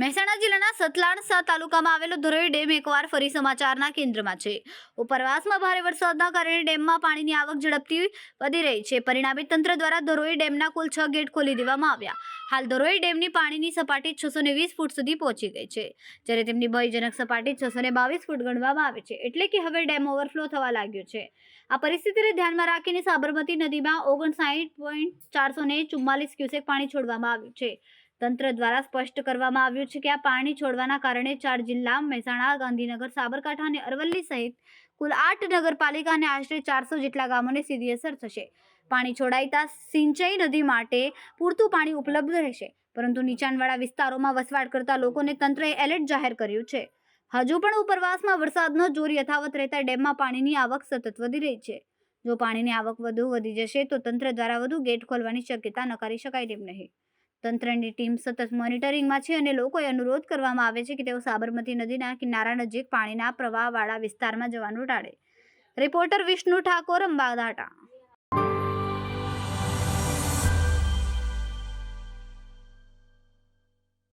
મહેસાણા જિલ્લાના સતલાણસા તાલુકામાં આવેલો ધરોઈ ડેમ એકવાર ફરી સમાચારના કેન્દ્રમાં છે. ઉપરવાસમાં ભારે વરસાદના કારણે ડેમમાં પાણીની આવક ઝડપથી વધી રહી છે. પરિણામે તંત્ર દ્વારા ધરોઈ ડેમના કુલ છ ગેટ ખોલી દેવામાં આવ્યા. હાલ ધરોઈ ડેમની પાણીની સપાટી છસો વીસ ફૂટ સુધી પહોંચી ગઈ છે. જ્યારે તેમની ભયજનક સપાટી છસો બાવીસ ફૂટ ગણવામાં આવે છે, એટલે કે હવે ડેમ ઓવરફ્લો થવા લાગ્યો છે. આ પરિસ્થિતિને ધ્યાનમાં રાખીને સાબરમતી નદીમાં ઓગણસાઠ પોઈન્ટ ચારસો ને ચુમ્માલીસ ક્યુસેક પાણી છોડવામાં આવ્યું છે. તંત્ર દ્વારા સ્પષ્ટ કરવામાં આવ્યું છે કે આ પાણી છોડવાના કારણે ચાર જિલ્લા, મહેસાણા, ગાંધીનગર, સાબરકાંઠા અને અરવલ્લી સહિત કુલ આઠ નગરપાલિકા અને આશરે ચારસો જેટલા ગામોને સીધી અસર થશે. પાણી છોડાઈતા સિંચાઈ નદી માટે પૂરતું પાણી ઉપલબ્ધ રહેશે, પરંતુ નીચાણવાળા વિસ્તારોમાં વસવાટ કરતા લોકોને તંત્રએ એલર્ટ જાહેર કર્યું છે. હજુ પણ ઉપરવાસમાં વરસાદનો જોર યથાવત રહેતા ડેમમાં પાણીની આવક સતત વધી રહી છે. જો પાણીની આવક વધુ વધી જશે, તો તંત્ર દ્વારા વધુ ગેટ ખોલવાની શક્યતા નકારી શકાય તેમ નહીં. તંત્રની ટીમ સતત મોનિટરિંગમાં છે અને લોકોએ અનુરોધ કરવામાં આવે છે કે તેઓ સાબરમતી નદીના કિનારા નજીક પાણીના પ્રવાહવાળા વિસ્તારમાં જવાનું ટાળે. રિપોર્ટર વિષ્ણુ ઠાકોર અંબાદાટા